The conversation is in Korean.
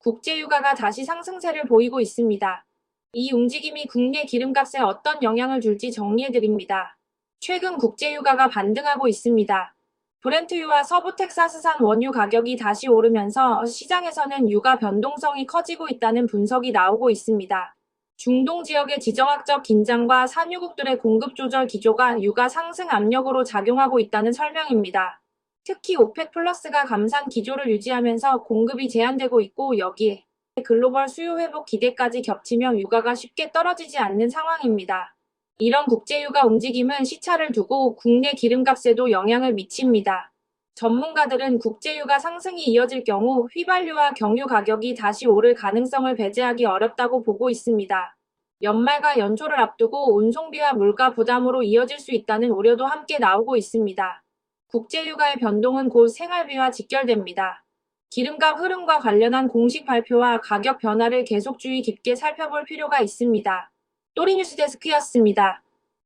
국제유가가 다시 상승세를 보이고 있습니다. 이 움직임이 국내 기름값에 어떤 영향을 줄지 정리해드립니다. 최근 국제유가가 반등하고 있습니다. 브렌트유와 서부 텍사스산 원유 가격이 다시 오르면서 시장에서는 유가 변동성이 커지고 있다는 분석이 나오고 있습니다. 중동 지역의 지정학적 긴장과 산유국들의 공급 조절 기조가 유가 상승 압력으로 작용하고 있다는 설명입니다. 특히 오펙 플러스가 감산 기조를 유지하면서 공급이 제한되고 있고 여기에 글로벌 수요 회복 기대까지 겹치며 유가가 쉽게 떨어지지 않는 상황입니다. 이런 국제유가 움직임은 시차를 두고 국내 기름값에도 영향을 미칩니다. 전문가들은 국제유가 상승이 이어질 경우 휘발유와 경유 가격이 다시 오를 가능성을 배제하기 어렵다고 보고 있습니다. 연말과 연초를 앞두고 운송비와 물가 부담으로 이어질 수 있다는 우려도 함께 나오고 있습니다. 국제유가의 변동은 곧 생활비와 직결됩니다. 기름값 흐름과 관련한 공식 발표와 가격 변화를 계속 주의 깊게 살펴볼 필요가 있습니다. 또리뉴스 데스크였습니다.